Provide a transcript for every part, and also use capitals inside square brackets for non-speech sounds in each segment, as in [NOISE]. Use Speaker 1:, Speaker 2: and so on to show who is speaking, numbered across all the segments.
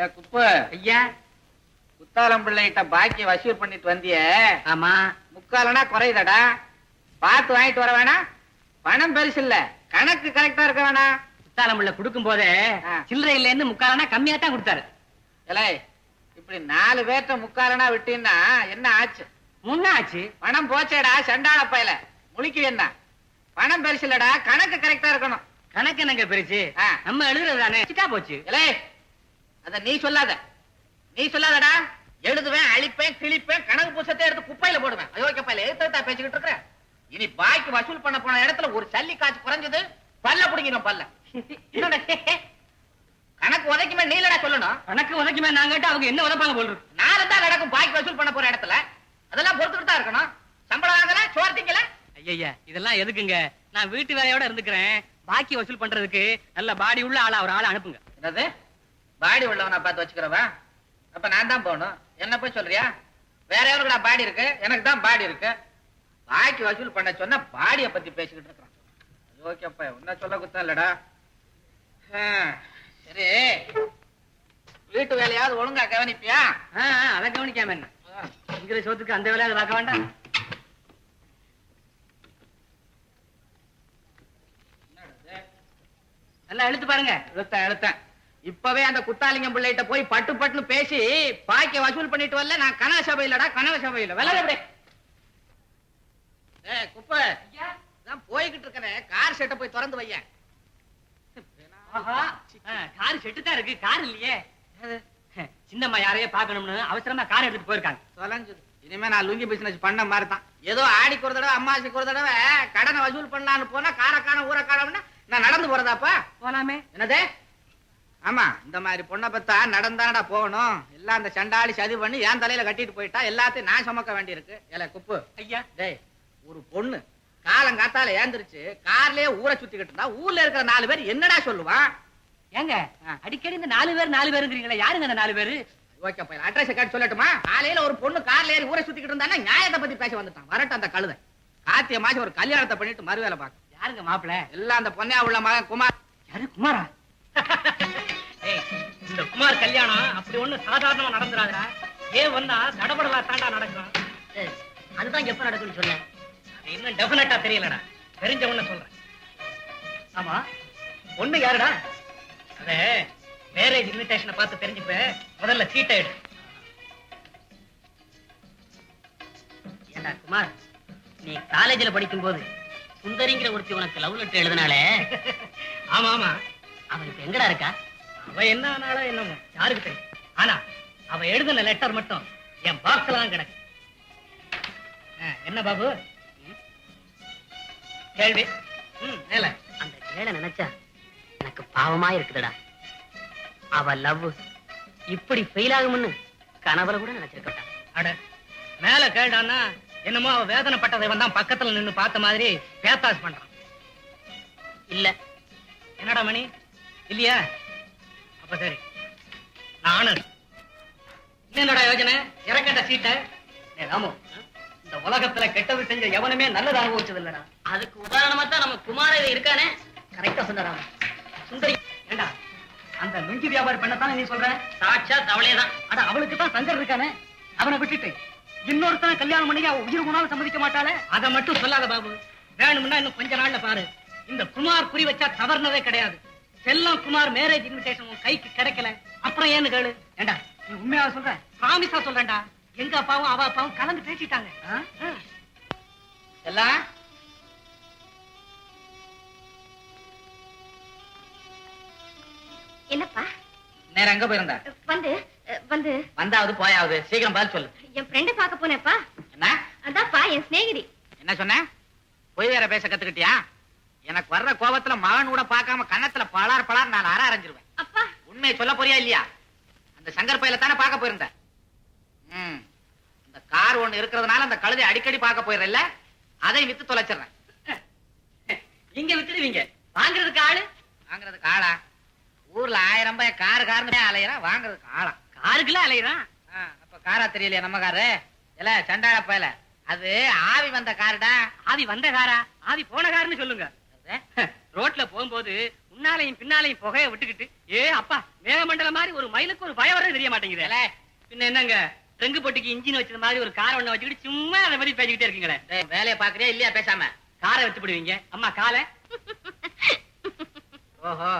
Speaker 1: இல்ல, குப்பு.
Speaker 2: ஐயா.
Speaker 1: குத்தாலம் பிள்ளைகிட்ட பாக்கி வசூல் பண்ணிட்டு வந்தியே.
Speaker 2: ஆமா.
Speaker 1: முக்காலனா குறையுதடா. பார்த்து வாங்கிட்டு வர வேணாம். பணம் பெருசு இல்ல. கணக்கு கரெக்டா இருக்க வேணாம்.
Speaker 2: முத்தாளமுள்ள கொடுக்கும் போதே. சில்லறை இல்ல இருந்து முக்காலனா கம்மியா தான் கொடுத்தாரு.
Speaker 1: இலை இப்படி நாலு பேர்ட்ட முக்காலனா விட்டீங்கன்னா என்ன ஆச்சு?
Speaker 2: முன்னாச்சு
Speaker 1: பணம் போச்சேடா சண்டாள பயல. முழிக்கு என்ன? பணம் பெருசு இல்லடா கணக்கு கரெக்டா இருக்கணும்.
Speaker 2: கணக்கு என்னங்க பெருச்சு
Speaker 1: ஆ.
Speaker 2: நம்ம எழுதுறது தானே? போச்சு.
Speaker 1: இலே அத நீ சொல்லாத. நீ சொல்லாதடா. எழுதுவேன் அழிப்பேன் கிழிப்பேன் கணக்கு புத்தகத்தை எடுத்து குப்பையில போடுவேன். அயோக்கிய பையில எழுத்தா பேசிக்கிட்டு இருக்கிற? இனி பாக்கி வசூல் பண்ண போன இடத்துல ஒரு சல்லி காசு குறைஞ்சது பல்ல புடிக்கணும் பல்ல? கணக்கு உதைக்குமே நீலடா சொல்லணும்.
Speaker 2: கணக்கு உதைக்குமே நாங்க கேட்டு அவங்க என்ன உதைப்பாங்க போல் இருக்கு?
Speaker 1: நாலு தான் நடக்கும் பாக்கி வசூல் பண்ண போற இடத்துல. அதெல்லாம் பொறுத்துக்கிட்டு தான் இருக்கணும். சம்பளம் வாங்கல சோறு திங்கல?
Speaker 2: ஐயா இதெல்லாம் எதுக்குங்க? நான் வீட்டு வேலையோட இருந்துக்கிறேன். பாக்கி வசூல் பண்றதுக்கு நல்ல பாடி உள்ள ஆளா ஒரு ஆளை அனுப்புங்க.
Speaker 1: என்னது? பாடி உள்ளவனா பார்த்து வச்சுக்கிறவா? அப்ப நான் தான் போகணும். என்ன போய் சொல்றியா? வேற யாருக்கு நான் பாடி இருக்கு? எனக்கு தான் பாடி இருக்கு. பாக்கி வசூல் பண்ண சொன்னா பாடிய பத்தி பேசிக்கிட்டு இருக்கிறான். ஓகேப்பா உன்ன சொல்ல குத்தம் இல்லடா. சரி. வீட்டு வேலையாவது ஒழுங்கா கவனிப்பியா?
Speaker 2: அதை கவனிக்காம என்ன? இங்கிற சோத்துக்கு அந்த வேலையை பார்க்க வேண்டாம்? நல்லா எழுத்து பாருங்க.
Speaker 1: எழுத்தேன் எழுத்தேன் இப்பவே அந்த குத்தாலிங்கம் பிள்ளைகிட்ட போய் பட்டு பட்டுன்னு பேசி பாக்கிய வசூல் பண்ணிட்டு வரல. நான் கனக சபையிலடா கனக சபையில. எப்படி ஏ குப்பை. நான் போய்கிட்டு இருக்கிறேன் கார் செட்டை போய் திறந்து வையேன்.
Speaker 2: கார் செட்டு தான் இருக்கு. கார் இல்லையே. சின்னம்மா யாரையோ பார்க்கணும்னு அவசரமா கார் எடுத்துட்டு போயிருக்காங்க.
Speaker 1: தொலைஞ்சது இனிமே நான் லுங்கி பிசினஸ் பண்ண மாதிரி தான் ஏதோ ஆடிக்கு ஒரு தடவை அம்மாசிக்கு ஒரு தடவை கடனை வசூல் பண்ணலான்னு போனா காரக்கான ஊரக்கானம்னா நான் நடந்து போறதாப்பா?
Speaker 2: போலாமே.
Speaker 1: என்னது? ஆமா இந்த மாதிரி பொண்ணை பத்தா நடந்தானடா போகணும். எல்லாம் அந்த சண்டாளி சதி பண்ணி என் தலையில கட்டிட்டு போயிட்டா எல்லாத்தையும் நான் சுமக்க வேண்டியிருக்கு. ஏல குப்பு.
Speaker 2: ஐயா.
Speaker 1: டேய் ஒரு பொண்ணு காலங்காத்தால ஏந்திருச்சு கார்லயே ஊரை சுத்திக்கிட்டு இருந்தா ஊர்ல இருக்கிற நாலு பேர் என்னடா சொல்லுவான்
Speaker 2: ஏங்க அடிக்கடி இந்த நாலு பேர் நாலு பேருங்கிறீங்களா யாருங்க அந்த நாலு பேரு?
Speaker 1: ஓகே பையன் அட்ரஸ் கார்டு சொல்லட்டுமா? காலையில ஒரு பொண்ணு கார்ல ஏறி ஊரை சுத்திக்கிட்டு இருந்தானா நியாயத்தை பத்தி பேச வந்துட்டான். வரட்டும் அந்த கழுதை. காத்திய மாசம் ஒரு கல்யாணத்தை பண்ணிட்டு மறுவேலை பார்க்க
Speaker 2: யாருங்க மாப்பிள?
Speaker 1: எல்லாம் அந்த பொன்னையா உள்ள மகன் குமார்.
Speaker 2: யாரு குமாரா? [LAUGHS] இந்த குமார் கல்யாணம் அப்படி ஒண்ணு சாதாரணமா நடந்துராதா ஏன் வந்தா தடபடலா தாண்டா நடக்கும்? அதுதான் எப்ப நடக்கும்னு சொன்னேன் இன்னும் டெபினட்டா தெரியலடா. தெரிஞ்ச உடனே சொல்றேன். ஆமா பொண்ணு யாருடா? அதே மேரேஜ் இன்விடேஷனை பார்த்து தெரிஞ்சுப்ப முதல்ல சீட்டை எடு. ஏண்டா குமார் நீ காலேஜ்ல படிக்கும் போது சுந்தரிங்கிற ஒருத்தி உனக்கு லவ் லெட்டர் எழுதினாலே ஆமா ஆமா. அவ இப்ப எங்கடா இருக்கா? அவ என்ன ஆனாலும் என்னமோ யாருக்கு தெரியும்? ஆனா அவ எழுதின லெட்டர் மட்டும் என் பாக்ஸ்ல தான் கிடக்கு. என்ன பாபு? கேள்வி? ம் மேல.
Speaker 3: அந்த கேள நினைச்சா எனக்கு பாவமா இருக்குதுடா. அவ லவ் இப்படி ஃபெயில் ஆகும்னு கனவுல கூட நினைச்சிருக்கட்டா
Speaker 2: அட மேல கேட்டான்னா என்னமோ அவ வேதனைப்பட்டதை வந்தான் பக்கத்துல நின்னு பார்த்த மாதிரி பேத்தாஸ் பண்றான்.
Speaker 3: இல்ல.
Speaker 2: என்னடா மணி? இல்லையா? அப்ப சரி. நானும் என்னடா யோஜனை? இறக்கட்ட சீட்டை? ராமு இந்த உலகத்துல கெட்டது செஞ்ச எவனுமே நல்லது அனுபவிச்சது இல்லடா
Speaker 3: அதுக்கு உதாரணமா தான் நம்ம குமார இருக்கானே. கரெக்டா சொன்னாராம்
Speaker 2: சுந்தரி ஏண்டா? அந்த நுங்கி வியாபாரி பண்ணத்தானே நீ சொல்ற?
Speaker 3: சாட்சா தவளையதான்
Speaker 2: அட அவளுக்கு தான் சங்கர் இருக்கானே. அவனை விட்டுட்டு இன்னொருத்தன கல்யாணம் பண்ணி அவ உயிர் குணாலும் சம்மதிக்க மாட்டாளே? அதை மட்டும் சொல்லாத பாபு. வேணும்னா இன்னும் கொஞ்ச நாள்ல பாரு. இந்த குமார் குறி வச்சா தவறுனதே கிடையாது. செல்லம் குமார் மேரேஜ் இன்விடேஷன் உன் கைக்கு கிடைக்கல. அப்புறம் ஏன்னு கேளு. ஏண்டா நீ உண்மையா சொல்ற? பிராமிஸா சொல்றேன்டா. எங்க அப்பாவும் அவ அப்பாவும் கலந்து பேசிட்டாங்க.
Speaker 1: எல்லாம்
Speaker 4: என்னப்பா?
Speaker 1: நேரம் எங்க போயிருந்த?
Speaker 4: வந்து வந்து.
Speaker 1: வந்தாவது போயாவது. சீக்கிரம் பதில் சொல்லு.
Speaker 4: என் ஃப்ரெண்ட பார்க்க போனேப்பா
Speaker 1: என்ன?
Speaker 4: அதான்ப்பா என் சிநேகிதி.
Speaker 1: என்ன சொன்ன? பொய் வேற பேச கத்துக்கிட்டியா? எனக்கு வர்ற கோபத்துல மகன் கூட பார்க்காம கன்னத்துல பலார் பலார் நான் அற அரைஞ்சிருவேன்.
Speaker 4: அப்பா.
Speaker 1: உண்மையை சொல்ல போறியா இல்லையா? அந்த சங்கர் பையில தானே பார்க்க போயிருந்த. ம். இந்த கார் ஒண்ணு இருக்கிறதுனால அந்த கழுதை அடிக்கடி பார்க்க போயிடுறல்ல? அதை வித்து தொலைச்சிடுறேன்.
Speaker 2: இங்க வித்துடுவீங்க. வாங்குறதுக்கு ஆளு?
Speaker 1: வாங்குறதுக்கு ஆளா? ஊர்ல ஆயிரம் ரூபாய் கார் கார்னு அலையிறான் வாங்குறதுக்கு ஆளா?
Speaker 2: காருக்குள்ள அலையிறான்.
Speaker 1: ஆ, அப்ப காரா தெரியலையா நம்ம காரு? இல்ல சண்டாள பயல. அது ஆவி வந்த காருடா?
Speaker 2: ஆவி வந்த காரா? ஆவி போன காருன்னு சொல்லுங்க. ரோட்ல போகும்போது முன்னாலையும் பின்னாலையும் புகைய விட்டுக்கிட்டு ஏ அப்பா மேகமண்டலம் மாதிரி ஒரு மயிலுக்கு ஒரு பயம் வரவே தெரிய மாட்டேங்குது.
Speaker 1: ஏலே,
Speaker 2: பின்ன என்னங்க? ரெங்கு பொட்டிக்கு இன்ஜின் வச்சது மாதிரி ஒரு காரை ஒண்ணு வச்சுக்கிட்டு சும்மா அதை மாதிரி பேசிக்கிட்டே இருக்கீங்களே.
Speaker 1: வேலையை பாக்குறியா இல்லையா பேசாம?
Speaker 2: காரை வச்சு போடுவீங்க. அம்மா காலை. [LAUGHS]
Speaker 1: ஓஹோ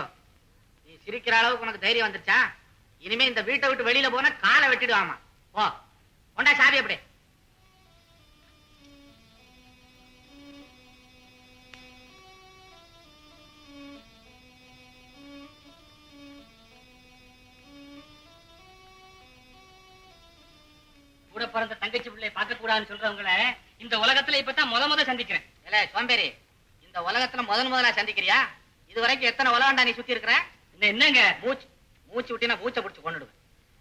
Speaker 1: நீ சிரிக்கிற அளவுக்கு உனக்கு தைரியம் வந்துருச்சா? இனிமே இந்த வீட்டை விட்டு வெளியில போனா காலை வெட்டிடுவாமா. போ கொண்டா சாவி அப்படி.
Speaker 2: கூட பிறந்த தங்கச்சி பிள்ளைய பார்க்க கூடாதுன்னு சொல்றவங்கள இந்த உலகத்துல இப்பதான் முத முத சந்திக்கிறேன்.
Speaker 1: ஏலே சோம்பேறி இந்த உலகத்துல முதல் முதலா சந்திக்கிறியா? இது வரைக்கும் எத்தனை உலகண்டா நீ சுத்தி இருக்கிற?
Speaker 2: என்னங்க?
Speaker 1: மூச்சு மூச்சு விட்டினா பூச்சை பிடிச்சு கொண்டுடுவேன்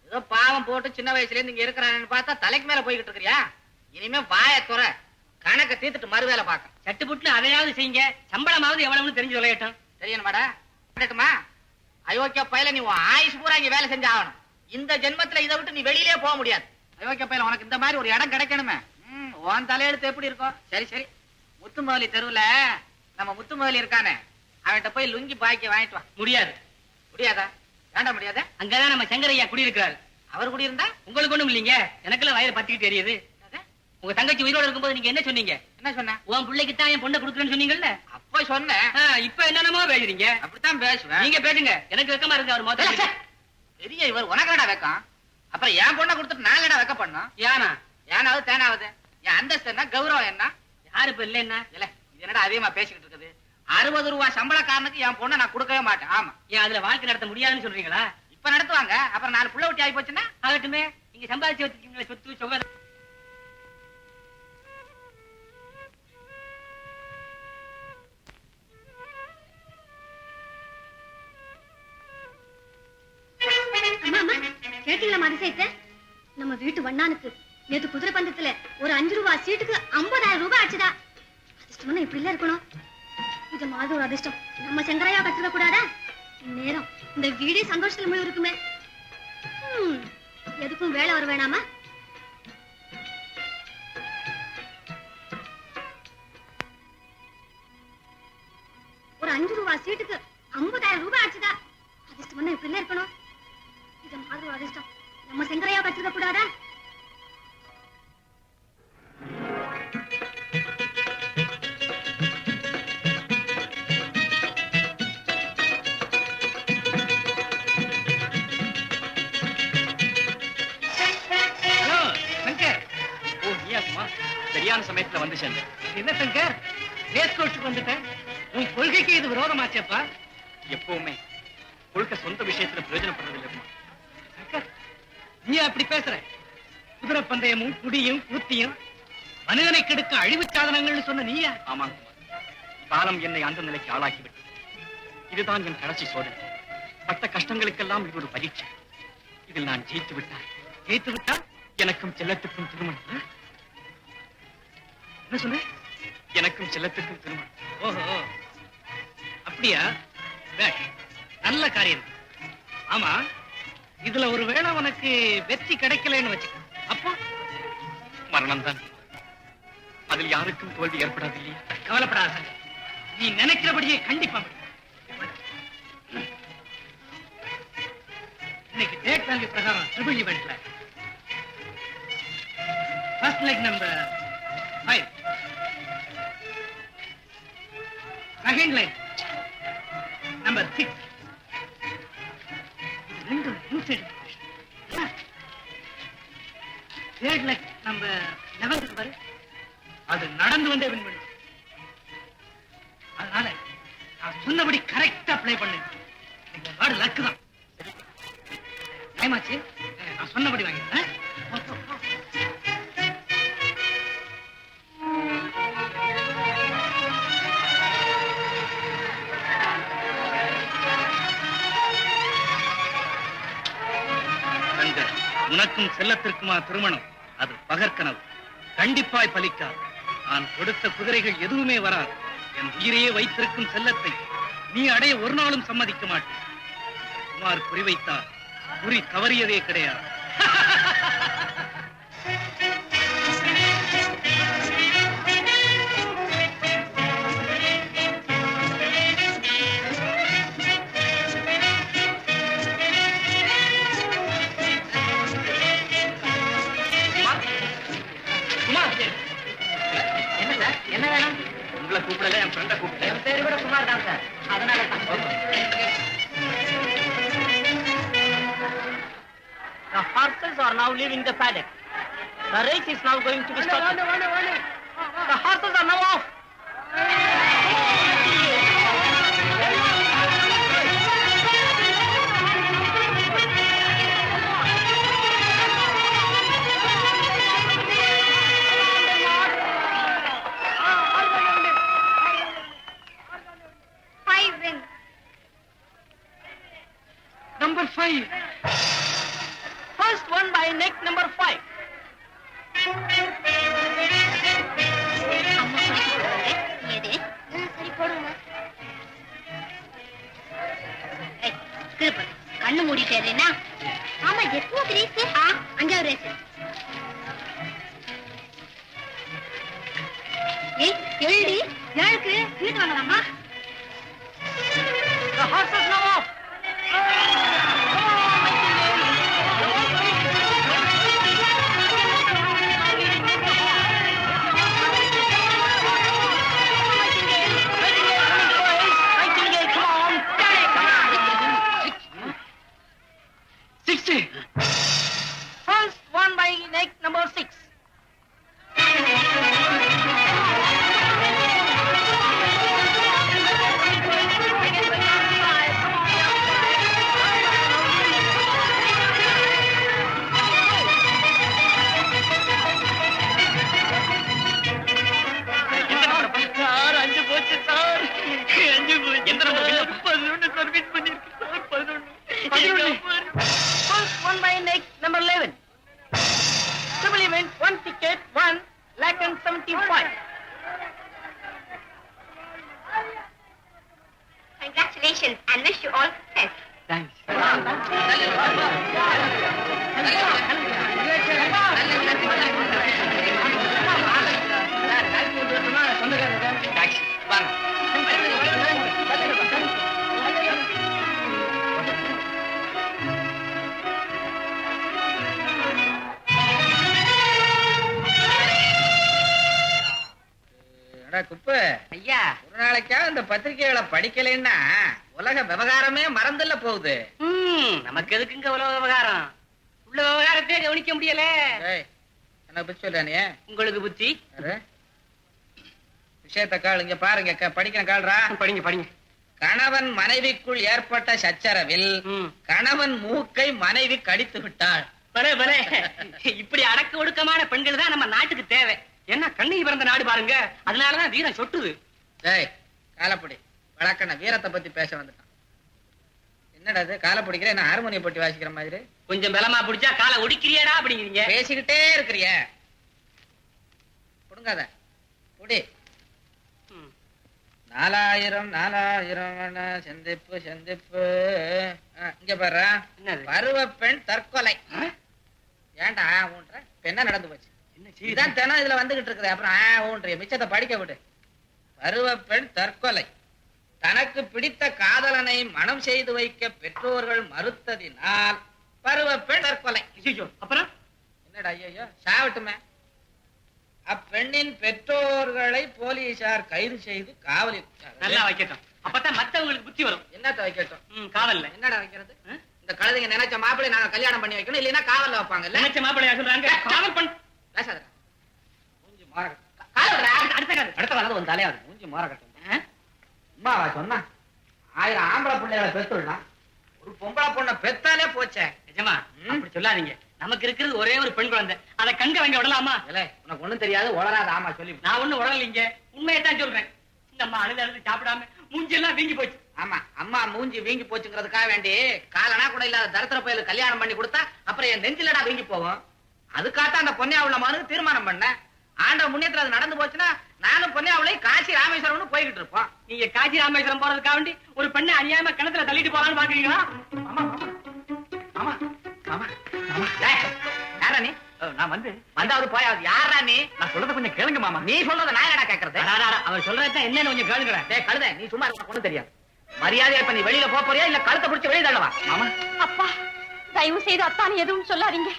Speaker 1: ஏதோ பாவம் போட்டு சின்ன வயசுல இருந்து இங்க இருக்கிறான்னு பார்த்தா தலைக்கு மேல போய்கிட்டு இருக்கிறியா? இனிமே வாய துற கணக்க தீர்த்துட்டு மறு வேலை பார்க்க.
Speaker 2: சட்டு புட்டுன்னு அதையாவது செய்யுங்க. சம்பளமாவது எவ்வளவுன்னு தெரிஞ்சு விளையாட்டும்.
Speaker 1: தெரியணுமாடா கேட்டுமா அயோக்கிய பையல நீ ஆயுஷ் பூரா இங்க வேலை செஞ்சு ஆகணும் இந்த ஜென்மத்துல இதை விட்டு நீ வெளியிலே போக முடியாது. அயோக்கிய பையல உனக்கு இந்த மாதிரி ஒரு இடம் கிடைக்கணுமே. உன் தலையெழுத்து எப்படி இருக்கும் சரி சரி. முத்துமோலி தெருவுல நம்ம முத்துமோலி இருக்கானே. அவன்கிட்ட போய் லுங்கி பாக்கி வாங்கிட்டு வா.
Speaker 2: முடியாது.
Speaker 1: முடியாதா? வேண்டாம் முடியாதா?
Speaker 2: அங்கதான் நம்ம சங்கரையா குடியிருக்கிறாரு.
Speaker 1: அவர் கூட இருந்தா
Speaker 2: உங்களுக்கு ஒண்ணும் இல்லைங்க. எனக்குள்ள வயது பத்திக்கிட்டு தெரியுது உங்க தங்கச்சி உயிரோட இருக்கும்போது நீங்க என்ன சொன்னீங்க?
Speaker 1: என்ன சொன்ன?
Speaker 2: உன் பிள்ளைக்கு தான் என் பொண்ணை கொடுக்குறேன்னு சொன்னீங்கல்ல?
Speaker 1: அப்ப சொன்னேன்
Speaker 2: இப்ப என்னென்னமோ பேசுறீங்க.
Speaker 1: அப்படித்தான் பேசுவேன்.
Speaker 2: நீங்க பேசுங்க. எனக்கு வெக்கமா இருக்கு அவர். மொத்தம்
Speaker 1: பெரிய இவர் உனக்கடா வைக்கம்? அப்புறம் என் பொண்ணை கொடுத்துட்டு நான் என்னடா வைக்க பண்ணும்
Speaker 2: யானா
Speaker 1: ஏனாவது தேனாவது? என் அந்தஸ்து என்ன? கௌரவம் என்ன?
Speaker 2: யாரு இப்ப இல்லைன்னா?
Speaker 1: இல்ல இது என்னடா அதிகமா பேசிக்கிட்டு இருக்குது? அறுபது ரூபாய் சம்பளக்காரனுக்கு என் பொண்ணை நான் கொடுக்கவே மாட்டேன். ஆமா.
Speaker 2: ஏன் அதுல வாழ்க்கை நடத்த முடியாதுன்னு சொல்றீங்களா?
Speaker 1: இப்ப நடத்துவாங்க. அப்புறம் நாலு புள்ள ஊட்டி ஆகி போச்சுன்னா?
Speaker 2: ஆகட்டுமே. நீங்க சம்பாதிச்சு வச்சிருக்கீங்களே சொத்து சுக
Speaker 5: அம்மா கேட்டீங்களா அதிசயத்தை நம்ம வீட்டு வண்ணானுக்கு நேத்து குதிரை பந்தத்துல ஒரு அஞ்சு ரூபா சீட்டுக்கு ஐம்பதாயிரம் ரூபாய் ஆச்சுதா அதிர்ஷ்டம்னா இப்படி இல்ல இருக்கணும். இது மாதிரி ஒரு அதிர்ஷ்டம். நம்ம சங்கரையா கட்டிட கூடாதா? நேரம் இந்த வீடே சந்தோஷத்துல முழு இருக்குமே எதுக்கும் வேலை வர வேணாமா?
Speaker 2: என்ன சங்கர்? ரேஸ் கோர்ஸுக்கு வந்துட்டேன். உன் கொள்கைக்கு இது விரோதமாச்சேப்பா. எப்பவுமே கொள்கை சொந்த விஷயத்துல பிரயோஜனப்படுறது இல்லைம்மா சங்கர் நீ அப்படி பேசுற. குதிரை பந்தயமும் குடியும் கூத்தியும் மனிதனை கெடுக்க அழிவு சாதனங்கள்னு சொன்ன நீயா? ஆமாங்க காலம் என்னை அந்த நிலைக்கு ஆளாக்கி விட்டது இதுதான் என் கடைசி சோதனை. பட்ட கஷ்டங்களுக்கெல்லாம் இது ஒரு பரீட்சை. இதில் நான் ஜெயித்து விட்டார் ஜெயித்து விட்டா எனக்கும் செல்லத்துக்கும் திருமணம்? என்ன சொன்ன? எனக்கும் செல்லத்துக்கும் திருமணம். ஓஹோ. அப்படியா. நல்ல காரியம். ஆமா இதுல ஒரு வேளை உனக்கு வெற்றி கிடைக்கலன்னு வச்சுக்க. அப்போ? மரணம் தான் அதில் யாருக்கும் தோல்வி ஏற்படாது இல்லையா? கவலைப்படாத. நீ நினைக்கிறபடியே கண்டிப்பா. இன்னைக்கு டேட் வேல்யூ பிரகாரம் triple ஈவெண்ட்ல first leg number second leg number six ரெண்டு inside third leg number eleventh number அது நடந்து வந்தே வின் பண்ணும். அதனால நான் சொன்னபடி கரெக்டா ப்ளே பண்ணு. நீங்க வாடு லக்கு தான். டைம் ஆச்சு. நான் சொன்னபடி வாங்கிடுறேன். எனக்கும் செல்லத்திற்குமா திருமணம். அது பகற்கனவு. கண்டிப்பாய் பலிக்காது. நான் கொடுத்த குதிரைகள் எதுவுமே வராது. என் உயிரையே வைத்திருக்கும் செல்லத்தை நீ அடைய ஒரு நாளும் சம்மதிக்க மாட்டேன். குமார் குறிவைத்தார். குறி தவறியதே கிடையாது.
Speaker 6: கூப்பிடல என் ஃப்ரெண்டை கூப்பிட்டேன் என்
Speaker 1: பேர் கூட குமார் தான் சார் அதனால
Speaker 7: The horses are
Speaker 8: now leaving the paddock. The race is now going to be started.
Speaker 4: Five.
Speaker 8: First one by neck number five.
Speaker 4: கண்ணு மூடிட்டேன்னா ஆமா எத்தனாவது ரேஸ் அஞ்சாவது ரேஸ் ஏய் எழுடி ஏழுக்கு வீட்டு வாங்கலாமா
Speaker 8: The horses now morte?
Speaker 4: Congratulations and wish you all success.
Speaker 1: அடா குப்பு.
Speaker 9: ஐயா.
Speaker 1: ஒரு நாளைக்காவது இந்த பத்திரிகைகளை படிக்கலைன்னா உலக விவகாரமே மறந்துல போகுது.
Speaker 9: நமக்கு எதுக்குங்க உலக விவகாரம்? உள்ள விவகாரத்தையே கவனிக்க முடியல.
Speaker 1: என்ன பத்தி சொல்றானே
Speaker 9: உங்களுக்கு புத்தி?
Speaker 1: விஷயத்த கால் இங்க பாருங்க படிக்கிற கால்ரா?
Speaker 9: படிங்க படிங்க.
Speaker 1: கணவன் மனைவிக்குள் ஏற்பட்ட சச்சரவில். கணவன் மூக்கை மனைவி கடித்து விட்டாள்.
Speaker 9: பலே பலே இப்படி அடக்க ஒடுக்கமான பெண்கள் தான் நம்ம நாட்டுக்கு தேவை. என்ன கண்ணகி பிறந்த நாடு பாருங்க. அதனாலதான் வீரம் சொட்டுது.
Speaker 1: காலப்படி. வழக்கண்ண வீரத்தை பத்தி பேச வந்துட்டான். என்னடா இது? காலை பிடிக்கிற என்ன ஹார்மோனியம் போட்டி வாசிக்கிற மாதிரி?
Speaker 9: கொஞ்சம் பலமா பிடிச்சா காலை ஒடிக்கிறியடா அப்படிங்கிறீங்க.
Speaker 1: பேசிக்கிட்டே இருக்கிறிய. கொடுங்காத புடி. நாலாயிரம் நாலாயிரம் சந்திப்பு சந்திப்பு. இங்க பாரு? பருவ பெண் தற்கொலை? ஏன்டா ஊன்ற? என்ன நடந்து போச்சு. இதுதான் தினம் இதுல வந்துகிட்டு இருக்குது. அப்புறம் ஆ ஊன்றிய மிச்சத்தை படிக்க விடு. பருவ பெண் தற்கொலை. தனக்கு பிடித்த காதலனை மனம் செய்து வைக்க பெற்றோர்கள் மறுத்ததினால் பருவ பெண் தற்கொலை
Speaker 9: அப்புறம்?
Speaker 1: என்னடா ஐயோ சாவட்டுமே அப்பெண்ணின் பெற்றோர்களை போலீசார் கைது செய்து காவலில்
Speaker 9: நல்லா வைக்கட்டும். அப்பதான் மத்தவங்களுக்கு புத்தி வரும்.
Speaker 1: என்னத்த வைக்கட்டும்?
Speaker 9: காவல்ல.
Speaker 1: என்னடா வைக்கிறது? இந்த கழுதைங்க நினைச்ச மாப்பிள்ளை நாங்க கல்யாணம் பண்ணி வைக்கணும் இல்லைன்னா காவல்ல வைப்பாங்கல்ல?
Speaker 9: நினைச்ச மாப்பிள்ளையா சொல்றாங்க? காவல் பண்ண.
Speaker 1: பேசாதடா. மூஞ்சி மாறக்கட்டும் காலடா
Speaker 9: அடுத்த காது
Speaker 1: அடுத்த காலம் உன் தலையாது மூஞ்சி மாறக்கட்டும் அம்மாவா சொன்னா ஆயிரம் ஆம்பளை பிள்ளைகளை பெத்துடலாம் ஒரு பொம்பளை பொண்ணை பெத்தாலே போச்சே.
Speaker 9: நிஜமா. அப்படி சொல்லாதீங்க. நமக்கு இருக்கிறது ஒரே ஒரு பெண் குழந்தை. அதை கண்க வாங்க விடலாமா?
Speaker 1: இல்ல உனக்கு ஒண்ணும் தெரியாது உளராத ஆமா சொல்லி
Speaker 9: நான் ஒண்ணும் உடலிங்க உண்மையை தான் சொல்றேன். இந்த அம்மா அழுது அழுது சாப்பிடாம மூஞ்சி எல்லாம் வீங்கி போச்சு.
Speaker 1: ஆமா அம்மா மூஞ்சி வீங்கி போச்சுங்கிறதுக்காக வேண்டி காலனா கூட இல்லாத தரித்திர பயலுக்கு கல்யாணம் பண்ணி கொடுத்தா அப்புறம் என் நெஞ்சிலடா வீங்கி போகும் அதுக்காக அந்த பொன்னியாவுல மகனுக்கு தீர்மானம் பண்ணேன். ஆண்ட முன்னேற்றம் அது நடந்து போச்சுன்னா நானும் பொன்னியாவுலையும் காசி ராமேஸ்வரம்னு போய்கிட்டு இருப்போம்.
Speaker 9: நீங்க காஞ்சி ராமேஸ்வரம் போறதுக்காக வேண்டி ஒரு பெண்ணை அநியாயமா கிணத்துல தள்ளிட்டு போலான்னு பாக்குறீங்களா?
Speaker 1: ஆமா ஆமா ஆமா ஆமா டேய், யாரா நீ?
Speaker 9: நான் வந்து
Speaker 1: வந்தாவது போயாவது யாரா நீ?
Speaker 9: நான் சொல்றத கொஞ்சம் கேளுங்க மாமா.
Speaker 1: நீ சொல்றத நான் என்னடா கேக்குறது?
Speaker 9: அவர் சொல்றதுதான் என்னன்னு கொஞ்சம் கேளுங்களேன்
Speaker 1: டேய் கழுத நீ சும்மா இருக்க, ஒண்ணும் தெரியாது. மரியாதையா இப்ப நீ வெளியில போப் போறியா இல்ல கழுத்தை பிடிச்சு வெளிய தள்ளவா? மாமா.
Speaker 4: அப்பா தயவு செய்து அத்தானி எதுவும் சொல்லாதீங்க.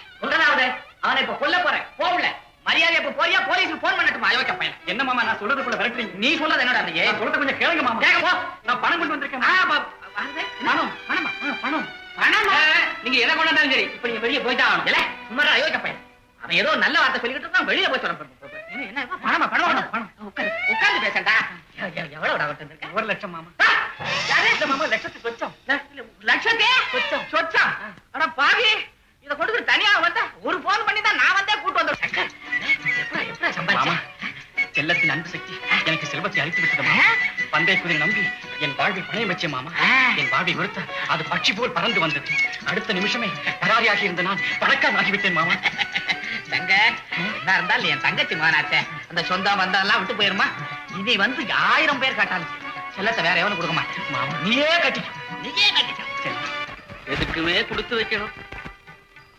Speaker 1: அவனை இப்ப கொல்ல போறேன். போகல மரியாதை இப்ப போறியா? போலீஸ்க்கு போன் பண்ணட்டுமா? அயோக்கிய பையன்.
Speaker 9: என்ன மாமா நான் சொல்றதுக்குள்ள விரட்டுறீங்க?
Speaker 1: நீ சொல்றது என்னடா நீ
Speaker 9: சொல்றத கொஞ்சம் கேளுங்க மாமா.
Speaker 1: கேக்க போ.
Speaker 9: நான் பணம் கொண்டு வந்திருக்கேன்? பணம்
Speaker 1: பணமா?
Speaker 9: பணம்.
Speaker 1: பணமா?
Speaker 9: நீங்க எதை கொண்டாந்தாலும் சரி. இப்ப நீங்க வெளியே போயிட்டா ஆகணும்.
Speaker 1: இல்ல சும்மா அயோக்கிய பையன். அவன் ஏதோ நல்ல வார்த்தை சொல்லிக்கிட்டு இருக்கான் வெளியே போய் சொல்ல என்ன என்ன பணமா பணம்? பணம் உட்காந்து உட்காந்து பேசண்டா எவ்வளவு
Speaker 2: ஒரு லட்சம் மாமா.
Speaker 1: யாரு?
Speaker 2: மாமா லட்சத்துக்கு வச்சோம்
Speaker 1: லட்சத்தே? சொச்சம். சொச்சம்? ஆனா பாவி. இத கொண்டு தனியா வந்தா ஒரு போன் பண்ணி தான் நான் வந்தே கூட்டு வந்தேன். சங்கர் எப்படா எப்படா
Speaker 2: மாமா
Speaker 1: சம்பாதிச்சா
Speaker 2: செல்லத்தின் அன்பு சக்தி எனக்கு செல்வத்தை அழித்து விட்டது மாமா பந்தய குதிரை நம்பி என் வாழ்வை பணையம் வச்சேன் மாமா. என் வாழ்வை வெறுத்த அது பட்சி போல் பறந்து வந்தது. அடுத்த நிமிஷமே பராரியாகி இருந்த நான் பழக்கம் ஆகிவிட்டேன் மாமா.
Speaker 1: தங்க என்ன இருந்தாலும் என் தங்கச்சி மானாச்சே. அந்த சொந்தம் வந்தா எல்லாம் விட்டு போயிருமா? இனி வந்து ஆயிரம் பேர் காட்டாலும் செல்லத்தை வேற எவனும் கொடுக்க மாட்டேன்.
Speaker 2: மாமா நீயே கட்டிக்கோ.
Speaker 1: நீயே கட்டிக்க.
Speaker 3: எதுக்குமே கொடுத்து வைக்கணும்.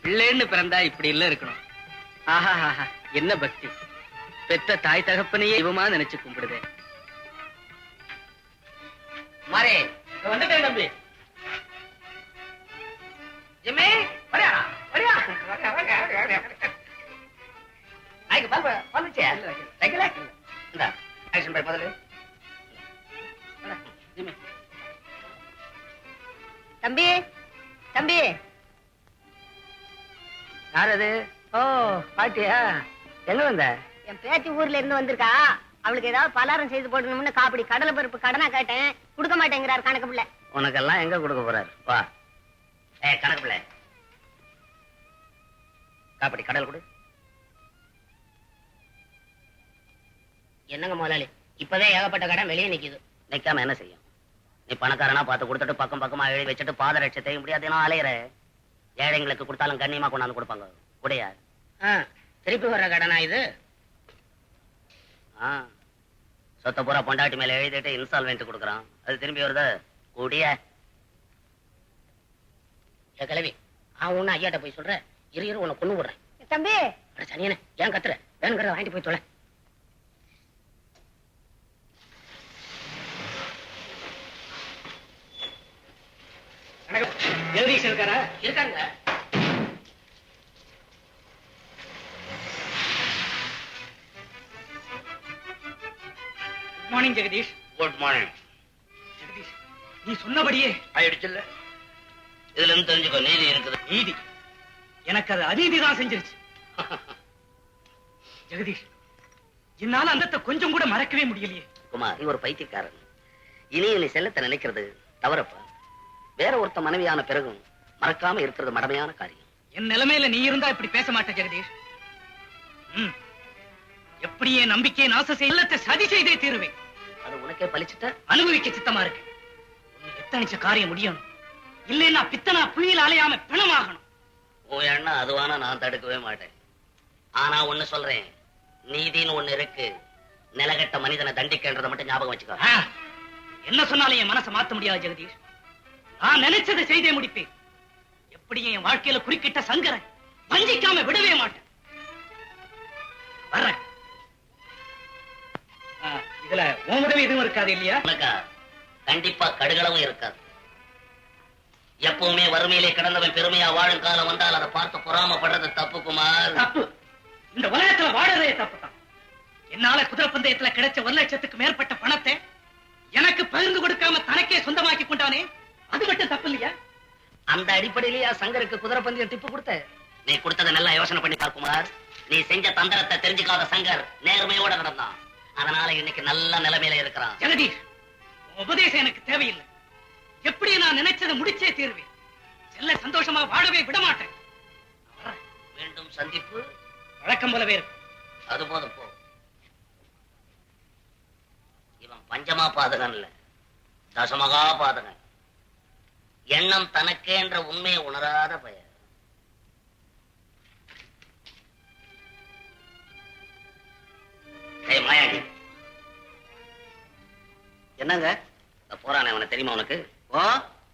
Speaker 3: பிள்ளைன்னு பிறந்தா இப்படி இல்ல இருக்கணும். ஆஹா ஆஹா என்ன பக்தி. பெத்த தாய் தகப்பனையே இவமா நினைச்சு கும்பிடுதே.
Speaker 1: மாறே வந்துட்டேன் தம்பி. ஜிம்மி வரியா? வரியா? நாய்க்கு பால் வ- பால் வச்சே சைக்கிள இந்த ஆக்ஷன் பை முதல்ல
Speaker 4: தம்பி தம்பி.
Speaker 3: யார் அது ஓ பாட்டியா? எங்க வந்த?
Speaker 4: என் பேத்தி ஊர்ல இருந்து வந்திருக்கா. அவளுக்கு ஏதாவது பலாரம் செய்து போடணும்னு காப்படி கடலை பருப்பு கடனா கேட்டேன். கொடுக்க மாட்டேங்கிறார் கணக்கு பிள்ளை.
Speaker 3: உனக்கெல்லாம் எங்க கொடுக்க போறாரு? வா.
Speaker 1: ஏய் கணக்கு பிள்ளை. காப்படி கடல் கொடு.
Speaker 3: என்னங்க முதலாளி? இப்பவே ஏகப்பட்ட கடன் வெளியே நிக்குது. நிக்காம என்ன செய்யும்? நீ பணக்காரனா பார்த்து கொடுத்துட்டு பக்கம் பக்கமா எழுதி வச்சுட்டு பாதரட்சத்தை இப்படி அதினம் அலையிற. ஏழைங்களுக்கு கொடுத்தாலும் கண்ணியமா கொண்டாந்து கொடுப்பாங்க. கூடையா திருப்பி வர்ற கடனா இது? ஆ. சொத்த பூரா பொண்டாட்டி மேல எழுதிட்டு இன்ஸ்டால்மெண்ட் கொடுக்குறான். அது திரும்பி வருது? கூடிய கிளவி ஆ ஒண்ணு ஐயாட்ட போய் சொல்ற இரு இரு உன்னை கொண்டு விடுறேன்
Speaker 4: தம்பி!
Speaker 3: அட சனியனே ஏன் கத்துற? வேணுங்கிறத வாங்கிட்டு போய் தொலை.
Speaker 2: ஜெகதீஷ் இருக்காரா?
Speaker 3: இருக்காங்க
Speaker 2: good morning Jagadish
Speaker 3: good morning
Speaker 2: Jagadish நீ சொன்னபடியே
Speaker 3: ஆயிடுச்சுல்ல? இதுல இருந்து தெரிஞ்சுக்கோ நீதி இருக்குது.
Speaker 2: நீதி. எனக்கு அது அநீதி தான் செஞ்சிருச்சு. [LAUGHS] ஜெகதீஷ் என்னால அந்த கொஞ்சம் கூட மறக்கவே முடியலையே.
Speaker 3: குமார் நீ ஒரு பைத்தியக்காரன். இனி நீ செல்லத்தை நினைக்கிறது தவறப்பா. வேற ஒருத்த மனைவியான பிறகும் மறக்காம இருக்கிறது மடமையான காரியம்.
Speaker 2: என் நிலைமையில நீ இருந்தா இப்படி பேச மாட்ட ஜெகதீஷ். ம். எப்படி என் நம்பிக்கையை நாச செல்லத்தை சதி செய்தே தீருவேன்.
Speaker 3: அது உனக்கே பலிச்சுட்ட
Speaker 2: அனுபவிக்க சித்தமா இருக்கு. உன்னை எத்தனிச்ச காரியம் முடியணும்? இல்லைன்னா பித்தனா புயல் அலையாம பிணமாகணும்.
Speaker 3: உன் எண்ணம் அதுவானா நான் தடுக்கவே மாட்டேன். ஆனா ஒண்ணு சொல்றேன். நீதின்னு ஒண்ணு இருக்கு. நிலகட்ட மனிதனை தண்டிக்கின்றதை மட்டும் ஞாபகம் வச்சுக்கோ.
Speaker 2: ஆ, என்ன சொன்னாலும் என் மனசை மாத்த முடியாது ஜெகதீஷ். நான் நினைச்சதை செய்தே முடிப்பேன். எப்படி என் வாழ்க்கையில குறுக்கிட்ட சங்கரன் வஞ்சிக்காம விடவே மாட்டேன். வர்றேன். இதுல உன் உதவி எதுவும் இருக்காது இல்லையா?
Speaker 3: கண்டிப்பா கடுகளவும் இருக்காது. எப்பவுமே வறுமையிலே கிடந்தவன் பெருமையா வாழும் காலம் வந்தால் அதை பார்த்து பொறாமப்படுறது தப்பு குமார்.
Speaker 2: தப்பு. இந்த உலகத்துல வாழறதே தப்பு தான் என்னால குதிரை பந்தயத்துல கிடைச்ச ஒரு லட்சத்துக்கு மேற்பட்ட பணத்தை எனக்கு பகிர்ந்து கொடுக்காம தனக்கே சொந்தமாக்கி கொண்டானே? அது மட்டும் தப்பு இல்லையா
Speaker 3: அந்த அடிப்படையிலேயே சங்கருக்கு குதிரை பந்தயம் டிப்பு கொடுத்த. நீ கொடுத்ததை நல்லா யோசனை பண்ணி பார் குமார். நீ செஞ்ச தந்திரத்தை தெரிஞ்சுக்காத சங்கர் நேர்மையோட நடந்தான். அதனால இன்னைக்கு நல்ல நிலைமையில இருக்கிறான்.
Speaker 2: ஜெகதீஷ் உபதேசம் எனக்கு தேவையில்லை. எப்படி நான் நினைச்சதை முடிச்சே தீர்வேன். செல்ல சந்தோஷமா வாழவே விட மாட்டேன்.
Speaker 3: மீண்டும் சந்திப்பு.
Speaker 2: வழக்கம் போலவே இருக்கும்.
Speaker 3: அது போதும் போ. இவன் பஞ்சமா பாதகன் இல்ல. தசமகா பாதகன். எண்ணம் தனக்கேன்ற உண்மையை உணராத பெயர். மாயாண்டி
Speaker 7: என்னங்க?
Speaker 3: போறானே அவனை தெரியுமா உனக்கு?
Speaker 7: ஓ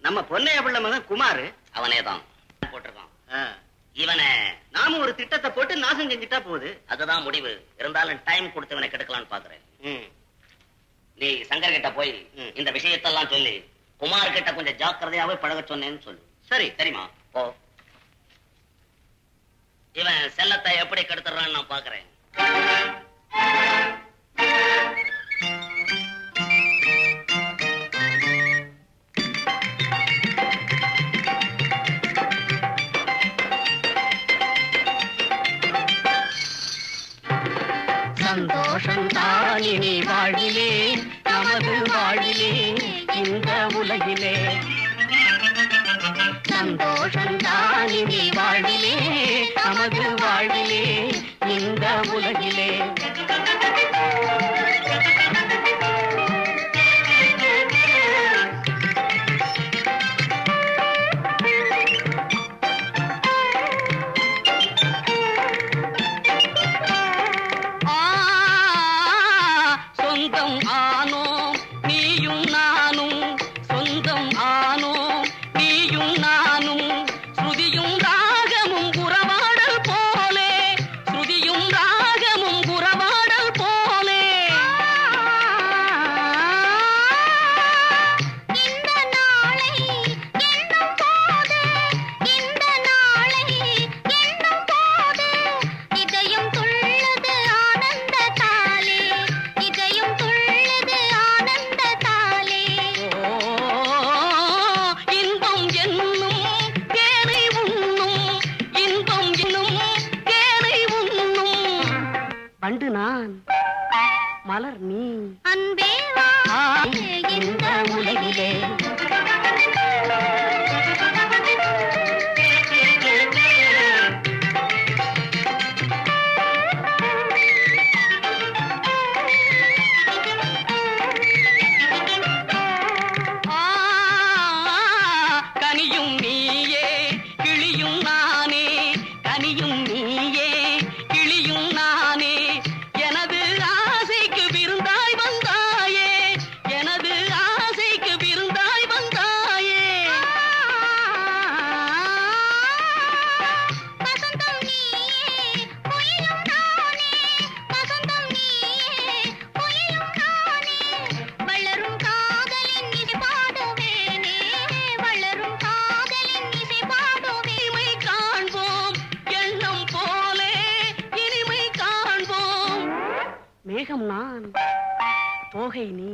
Speaker 7: நம்ம பொன்னைய பிள்ளை மகன் குமார்.
Speaker 3: அவனே தான் போட்டிருக்கான் இவனை
Speaker 7: நாம ஒரு திட்டத்தை போட்டு நாசம் செஞ்சுட்டா போகுது.
Speaker 3: அதுதான் முடிவு. இருந்தாலும் டைம் கொடுத்து இவனை கெடுக்கலாம்னு பாக்குறேன். நீ சங்கர் கிட்ட போய். இந்த விஷயத்தெல்லாம் சொல்லி குமார் கிட்ட கொஞ்சம் ஜாக்கிரதையாவே பழக சொன்னேன்னு சொல்லு.
Speaker 7: சரி
Speaker 3: சரிமா போ. இவன் செல்லத்தை எப்படி கெடுத்துறான்னு நான் பாக்குறேன்.
Speaker 10: பண்டு நான் மலர் நீ
Speaker 11: அன்பே இந்த உலகிலே.
Speaker 10: మోహిని